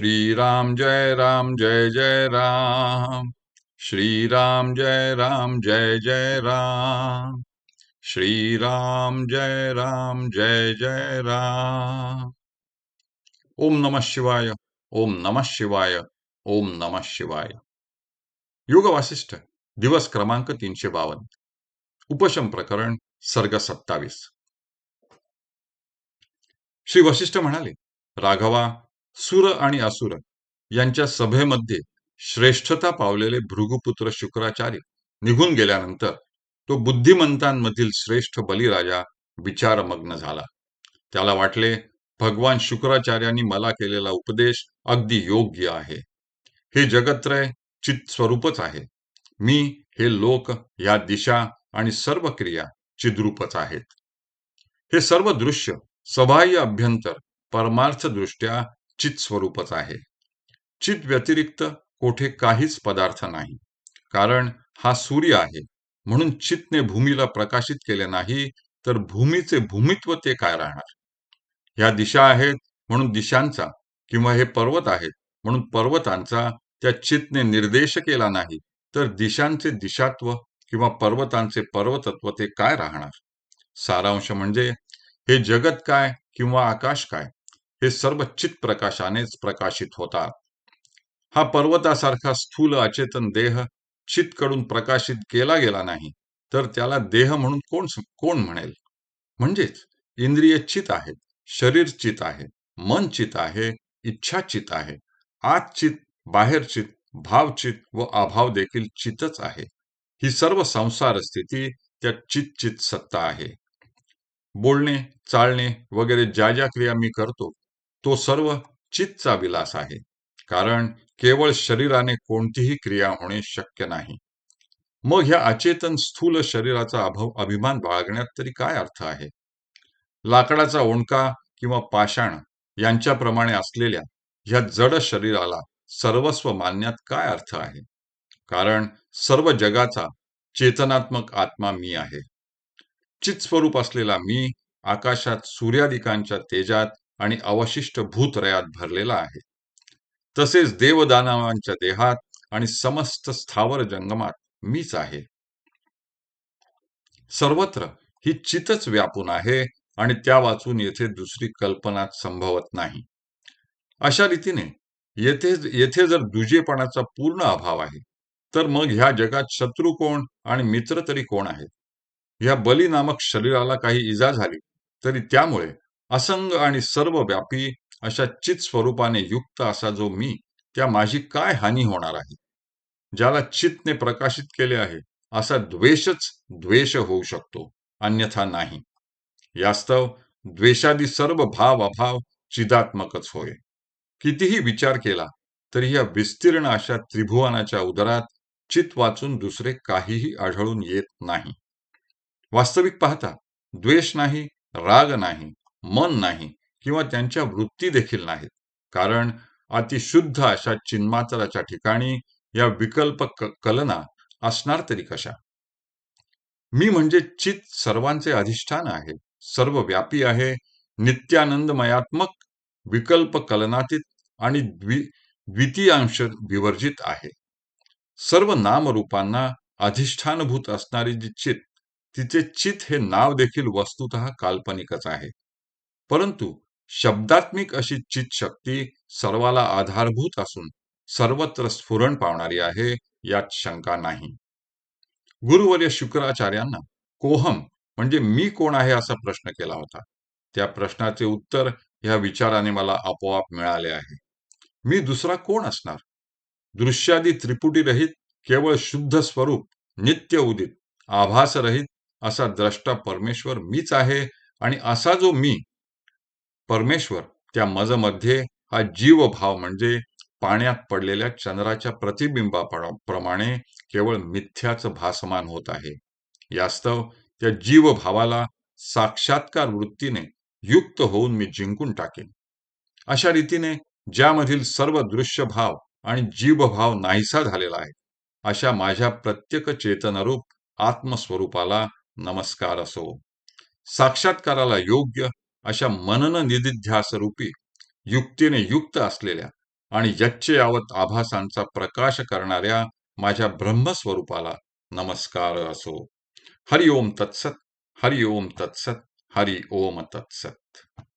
श्रीराम जय राम जय जय राम। श्रीराम जय राम जय जय राम। श्रीराम जय राम जय जय राम। ओम नमः शिवाय ओम नमः शिवाय ओम नमः शिवाय। योग वासिष्ठ दिवस क्रमांक तीनशे बावन्न। उपशम प्रकरण सर्ग सत्तावीस। श्री वशिष्ठ म्हणाले राघवा सुर आणि असुर यांच्या सभेमध्ये श्रेष्ठता पावलेले भृगुपुत्र शुक्राचार्य निघून गेल्यानंतर तो बुद्धिमंतांमधील श्रेष्ठ बलिराजा विचारमग्न झाला. त्याला वाटले भगवान शुक्राचार्यांनी मला केलेला उपदेश अगदी योग्य आहे. हे जगत्रय चित स्वरूपच आहे. मी हे लोक या दिशा आणि सर्व क्रिया चिद्रूपच आहेत. हे सर्व दृश्य सबाह्य अभ्यंतर परमार्थ दृष्ट्या चित स्वरूपच आहे. चित व्यतिरिक्त कोठे काहीच पदार्थ नाही. कारण हा सूर्य आहे. म्हणून चितने भूमीला प्रकाशित केले नाही तर भूमीचे भूमित्व ते काय राहणार? ह्या दिशा आहेत म्हणून दिशांचा किंवा हे पर्वत आहेत म्हणून पर्वतांचा त्या चितने निर्देश केला नाही तर दिशांचे दिशात्व किंवा पर्वतांचे पर्वतत्व ते काय राहणार? सारांश म्हणजे हे जगत काय किंवा आकाश काय? हे सर्व चित प्रकाशानेच प्रकाशित होतात हा पर्वतासारखा स्थूल अचेतन देह चितकडून प्रकाशित केला गेला नाही तर त्याला देह म्हणून कोण कोण म्हणेल? म्हणजेच इंद्रिय चित आहेत शरीर चित आहे मन चित आहे इच्छा चित आहे आत चित बाहेर चित भावचित व अभाव देखील चितच आहे. ही सर्व संसार स्थिती त्या चित चित सत्ता आहे. बोलणे चालणे वगैरे ज्या ज्या क्रिया मी करतो तो सर्व चितचा विलास आहे. कारण केवळ शरीराने कोणतीही क्रिया होणे शक्य नाही. मग ह्या अचेतन स्थूल शरीराचा अभाव अभिमान बाळगण्यात तरी काय अर्थ आहे? लाकडाचा ओंडका किंवा पाषाण यांच्याप्रमाणे असलेल्या ह्या जड शरीराला सर्वस्व मानण्यात काय अर्थ आहे? कारण सर्व जगाचा चेतनात्मक आत्मा मी आहे. चित स्वरूप असलेला मी आकाशात सूर्यादिकांच्या तेजात आणि अवशिष्ट भूतरयात भरलेला आहे. तसेच देवदानवांच्या देहात आणि समस्त स्थावर जंगमात मीच आहे. सर्वत्र ही चितच व्यापून आहे आणि त्या वाचून येथे दुसरी कल्पना संभवत नाही. अशा रीतीने येथे येथे जर दुजेपणाचा पूर्ण अभाव आहे तर मग ह्या जगात शत्रू कोण आणि मित्र तरी कोण आहेत? ह्या बली नामक शरीराला काही इजा झाली तरी त्यामुळे असंग आणि सर्व व्यापी अशा चित स्वरूपाने युक्त असा जो मी त्या माझी काय हानी होणार आहे? ज्याला चितने प्रकाशित केले आहे असा द्वेषच द्वेष होऊ शकतो अन्यथा नाही. यास्तव द्वेषादी सर्व भाव अभाव चिदात्मकच होय. कितीही विचार केला तरी या विस्तीर्ण अशा त्रिभुवनाच्या उदरात चित वाचून दुसरे काहीही आढळून येत नाही. वास्तविक पाहता द्वेष नाही राग नाही मन नाही किंवा त्यांच्या वृत्ती देखील नाहीत. कारण अतिशुद्ध अशा चिन्मात्राच्या ठिकाणी या विकल्प कलना असणार तरी कशा? मी म्हणजे चित सर्वांचे अधिष्ठान आहे सर्व व्यापी आहे नित्यानंदमयात्मक विकल्प कलनातीत आणि द्वि द्वितीयांश विवर्जित आहे. सर्व नामरूपांना अधिष्ठानभूत असणारी जी चित तिचे चित हे नाव देखील वस्तुत काल्पनिकच आहे. परंतु शब्दात्मिक अशी चित शक्ती सर्वाला आधारभूत असून सर्वत्र स्फुरण पावणारी आहे यात शंका नाही. गुरुवर्य शुक्राचार्यांना कोहम म्हणजे मी कोण आहे असा प्रश्न केला होता. त्या प्रश्नाचे उत्तर ह्या विचाराने मला आपोआप मिळाले आहे. मी दुसरा कोण असणार? दृश्यादी त्रिपुटी रहित केवळ शुद्ध स्वरूप नित्य उदित आभासरहित असा द्रष्टा परमेश्वर मीच आहे आणि असा जो मी परमेश्वर त्या मजमध्ये हा जीव भाव म्हणजे पाण्यात पडलेल्या चंद्राच्या प्रतिबिंबाप्रमाणे केवळ मिथ्याच भासमान होत आहे. यास्तव त्या जीव भावाला साक्षात्कार वृत्तीने युक्त होऊन मी जिंकून टाकेन. अशा रीतीने ज्यामधील सर्व दृश्य भाव आणि जीवभाव नाहीसा झालेला आहे अशा माझ्या प्रत्येक चेतनरूप आत्मस्वरूपाला नमस्कार असो. साक्षात्काराला योग्य अशा मनन निधिध्यास रूपी युक्तीने युक्त असलेल्या आणि यच्चे यावत आभासांचा प्रकाश करणाऱ्या माझ्या ब्रह्मस्वरूपाला नमस्कार असो. हरि ओम तत्सत हरि ओम तत्सत हरि ओम तत्सत.